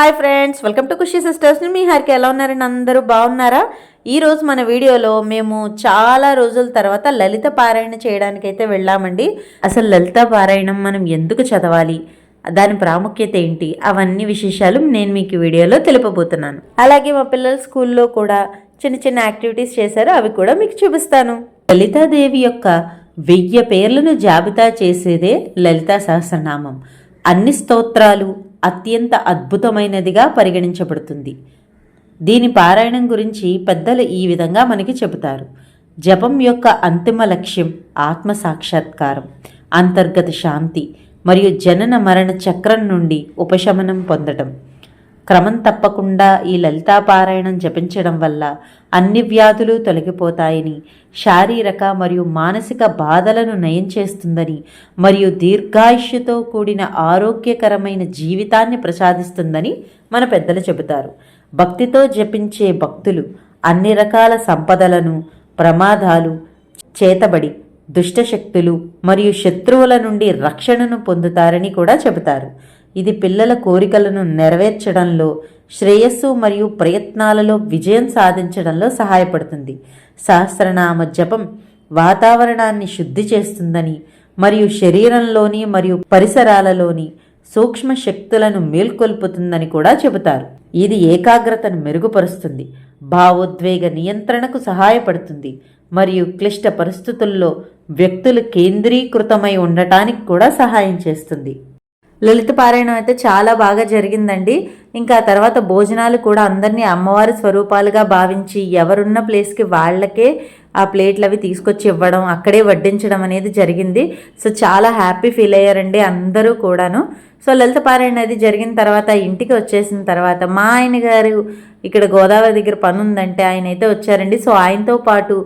Hi friends welcome to Khushi sisters. మీ హారికి ఎలా ఉన్నారండి అందరూ బాగున్నారా? ఈరోజు మన వీడియోలో మేము చాలా రోజుల తర్వాత లలిత పారాయణ చేయడానికైతే వెళ్ళామండి. అసలు లలిత పారాయణం మనం ఎందుకు చదవాలి? దాని ప్రాముఖ్యత ఏంటి? అవన్నీ విశేషాలు నేను మీకు వీడియోలో తెలుపబోతున్నాను. అలాగే మా పిల్లల స్కూల్లో కూడా చిన్న చిన్న యాక్టివిటీస్ చేశారు అవి కూడా మీకు చూపిస్తాను. లలితాదేవి యొక్క వెయ్యి పేర్లను జాబితా చేసేదే లలితా సహస్రనామం. అన్ని స్తోత్రాలు అత్యంత అద్భుతమైనదిగా పరిగణించబడుతుంది. దీని పారాయణం గురించి పెద్దలు ఈ విధంగా మనకి చెబుతారు. జపం యొక్క అంతిమ లక్ష్యం ఆత్మ సాక్షాత్కారం అంతర్గత శాంతి మరియు జనన మరణ చక్రం నుండి ఉపశమనం పొందడం. క్రమం తప్పకుండా ఈ లలితాపారాయణం జపించడం వల్ల అన్ని వ్యాధులు తొలగిపోతాయని శారీరక మరియు మానసిక బాధలను నయం చేస్తుందని మరియు దీర్ఘాయుష్యతో కూడిన ఆరోగ్యకరమైన జీవితాన్ని ప్రసాదిస్తుందని మన పెద్దలు చెబుతారు. భక్తితో జపించే భక్తులు అన్ని రకాల సంపదలను ప్రమాదాలు చేతబడి దుష్టశక్తులు మరియు శత్రువుల నుండి రక్షణను పొందుతారని కూడా చెబుతారు. ఇది పిల్లల కోరికలను నెరవేర్చడంలో శ్రేయస్సు మరియు ప్రయత్నాలలో విజయం సాధించడంలో సహాయపడుతుంది. సహస్రనామ జపం వాతావరణాన్ని శుద్ధి చేస్తుందని మరియు శరీరంలోని మరియు పరిసరాలలోని సూక్ష్మ శక్తులను మేల్కొల్పుతుందని కూడా చెబుతారు. ఇది ఏకాగ్రతను మెరుగుపరుస్తుంది భావోద్వేగ నియంత్రణకు సహాయపడుతుంది మరియు క్లిష్ట పరిస్థితుల్లో వ్యక్తులు కేంద్రీకృతమై ఉండటానికి కూడా సహాయం చేస్తుంది. లలిత పారాయణం అయితే చాలా బాగా జరిగిందండి. ఇంకా తర్వాత భోజనాలు కూడా అందరినీ అమ్మవారి స్వరూపాలుగా భావించి ఎవరున్న ప్లేస్కి వాళ్ళకే ఆ ప్లేట్లు అవి తీసుకొచ్చి ఇవ్వడం అక్కడే వడ్డించడం అనేది జరిగింది. సో చాలా హ్యాపీ ఫీల్ అయ్యారండి అందరూ కూడాను. సో లలిత పారాయణ అది జరిగిన తర్వాత ఇంటికి వచ్చేసిన తర్వాత మా ఆయన గారు ఇక్కడ గోదావరి దగ్గర పని ఉందంటే ఆయన అయితే వచ్చారండి. సో ఆయనతో పాటు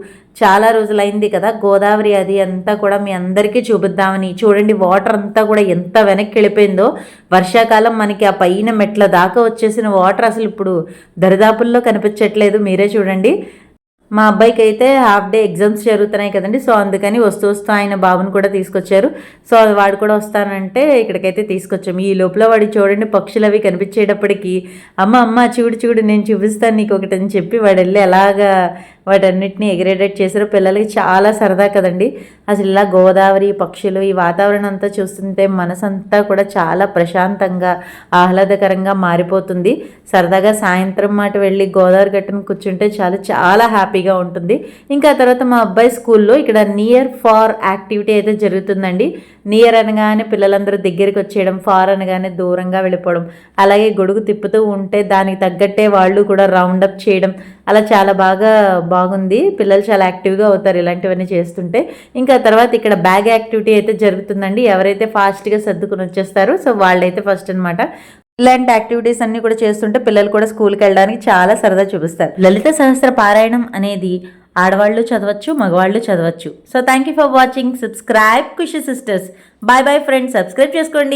చాలా రోజులైంది కదా. గోదావరి అది అంతా కూడా మీ అందరికీ చూపిద్దామని. చూడండి వాటర్ అంతా కూడా ఎంత వెనక్కి వెళ్ళిపోయిందో. వర్షాకాలం మనకి ఆ పైన మెట్ల దాకా వచ్చేసిన వాటర్ అసలు ఇప్పుడు దరిదాపుల్లో కనిపించట్లేదు. మీరే చూడండి. మా అబ్బాయికి అయితే హాఫ్ డే ఎగ్జామ్స్ జరుగుతున్నాయి కదండి. సో అందుకని వస్తూ వస్తూ ఆయన బాబుని కూడా తీసుకొచ్చారు. సో అది వాడు కూడా వస్తానంటే ఇక్కడికైతే తీసుకొచ్చాము ఈ లోపల వాడి చూడండి పక్షులు అవి కనిపించేటప్పటికి అమ్మ అమ్మ చూడు చూడు నేను చూపిస్తాను నీకు ఒకటి అని చెప్పి వాడు వెళ్ళి ఎలాగా వాటన్నిటిని ఎగిరేటట్టు చేశారు. పిల్లలకి చాలా సరదా కదండి. అసలు ఇలా గోదావరి పక్షులు ఈ వాతావరణం అంతా చూస్తుంటే మనసంతా కూడా చాలా ప్రశాంతంగా ఆహ్లాదకరంగా మారిపోతుంది. సరదాగా సాయంత్రం మాట వెళ్ళి గోదావరి గట్టును కూర్చుంటే చాలా చాలా హ్యాపీగా ఉంటుంది. ఇంకా తర్వాత మా అబ్బాయి స్కూల్లో ఇక్కడ నియర్ ఫార్ యాక్టివిటీ అయితే జరుగుతుందండి. నియర్ అనగానే పిల్లలందరూ దగ్గరికి వచ్చేయడం ఫార్ అనగానే దూరంగా వెళ్ళిపోవడం అలాగే గొడుగు తిప్పుతూ ఉంటే దానికి తగ్గట్టే వాళ్ళు కూడా రౌండప్ చేయడం అలా చాలా బాగా బాగుంది. పిల్లలు చాలా యాక్టివ్గా అవుతారు ఇలాంటివన్నీ చేస్తుంటే. ఇంకా తర్వాత ఇక్కడ బ్యాగ్ యాక్టివిటీ అయితే జరుగుతుందండి. ఎవరైతే ఫాస్ట్గా సర్దుకుని వచ్చేస్తారో సో వాళ్ళైతే ఫస్ట్ అనమాట ఇలాంటి యాక్టివిటీస్ అన్ని కూడా చేస్తుంటే పిల్లలు కూడా స్కూల్కి వెళ్ళడానికి చాలా సరదా చూపిస్తారు. లలిత సహస్ర పారాయణం అనేది ఆడవాళ్ళు చదవచ్చు మగవాళ్ళు చదవచ్చు. So thank you for watching subscribe Khushi sisters bye bye friends subscribe చేసుకోండి.